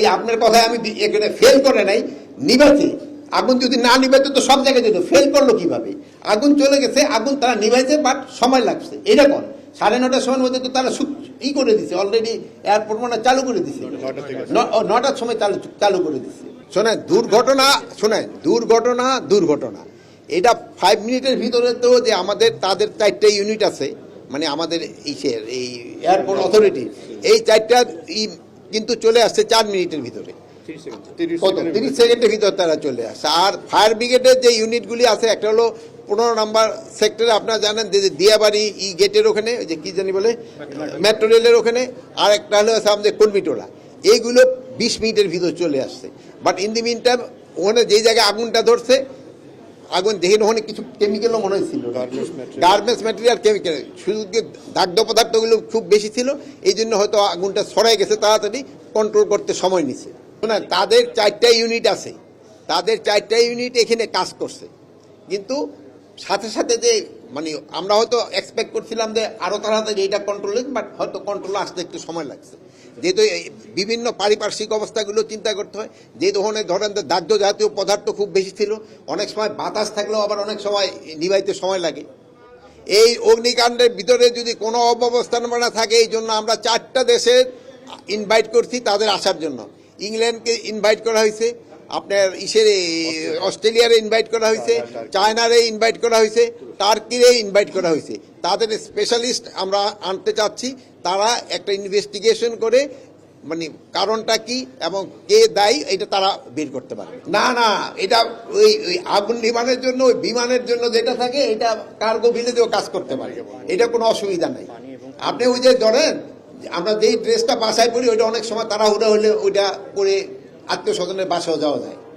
এই আপনার কথায় আমি এখানে ফেল করে নাই নিভাইছে আগুন যদি না নিভাইতে তো সব জায়গায় যেত। ফেল করল কীভাবে? আগুন চলে গেছে আগুন তারা নিভাইছে বাট সময় লাগছে। এরকম সাড়ে নটার সময়ের মধ্যে তো তারা ই করে দিছে অলরেডি এয়ারপোর্ট মানে চালু করে দিছে। নটার সময় চালু চালু করে দিছে। শোনেন দুর্ঘটনা শোনেন দুর্ঘটনা দুর্ঘটনা। এটা ফাইভ মিনিটের ভিতরে তো যে আমাদের তাদের চারটা ইউনিট আছে মানে আমাদের ইসের এই এয়ারপোর্ট অথরিটি এই চারটা ই কিন্তু চলে আসছে চার মিনিটের ভিতরে। কত? তিরিশ সেকেন্ডের ভিতর তারা চলে আসে। আর ফায়ার ব্রিগেডের যে ইউনিটগুলি আছে একটা হলো পনেরো নাম্বার সেক্টরে আপনারা জানেন যে দিয়াবাড়ি ই গেটের ওখানে ওই যে কি জানি বলে? মেট্রো রেলের ওখানে। আর একটা হলো হচ্ছে আমাদের কর্মীটোলা এইগুলো বিশ মিনিটের ভিতর চলে আসছে। But in the mean time ওখানে যেই জায়গায় আগুনটা ধরছে আগুন দেখে ওখানে কিছু কেমিক্যালও মনে হয়েছিল গার্মেন্টস ম্যাটেরিয়াল কেমিক্যাল শুধু দাগ্ধ পদার্থগুলো খুব বেশি ছিল এই জন্য হয়তো আগুনটা সরাই গেছে তাড়াতাড়ি কন্ট্রোল করতে সময় নিছে। না তাদের চারটা ইউনিট আছে। তাদের চারটা ইউনিট এখানে কাজ করছে। কিন্তু সাথে সাথে যে মানে আমরা হয়তো এক্সপেক্ট করছিলাম যে আরও তাড়াতাড়ি এটা কন্ট্রোল বাট হয়তো কন্ট্রোল আসতে একটু সময় লাগছে। যেহেতু বিভিন্ন পারিপার্শ্বিক অবস্থাগুলো চিন্তা করতে হয় যে ধরনের ধরেন দাহ্য জাতীয় পদার্থ খুব বেশি ছিল, অনেক সময় বাতাস থাকলেও আবার অনেক সময় নিভাইতে সময় লাগে। এই অগ্নিকাণ্ডের ভিতরে যদি কোনো অব্যবস্থাপনা থাকে, এই জন্য আমরা চারটা দেশের ইনভাইট করছি তাদের আসার জন্য। ইংল্যান্ডকে ইনভাইট করা হয়েছে আপনার ইসের অস্ট্রেলিয়ারে ইনভাইট করা হয়েছে চায়নারে ইনভাইট করা হয়েছে টার্কিরে ইনভাইট করা হয়েছে। তাদের স্পেশালিস্ট আমরা আনতে চাচ্ছি তারা একটা ইনভেস্টিগেশন করে মানে কারণটা কি এবং কে দায়ী এটা তারা বের করতে পারে না না এটা ওই ওই আগুন বিমানের জন্য ওই বিমানের জন্য যেটা থাকে এটা কার্গো ভিলেজেও কাজ করতে পারে। এটা কোনো অসুবিধা নেই। আপনি ওই যে ধরেন আমরা যেই ড্রেসটা বাসায় পড়ি ওইটা অনেক সময় তাড়াহুড়া হলে ওইটা পরে আত্মীয় স্বজনের বাসাও যাওয়া যায়।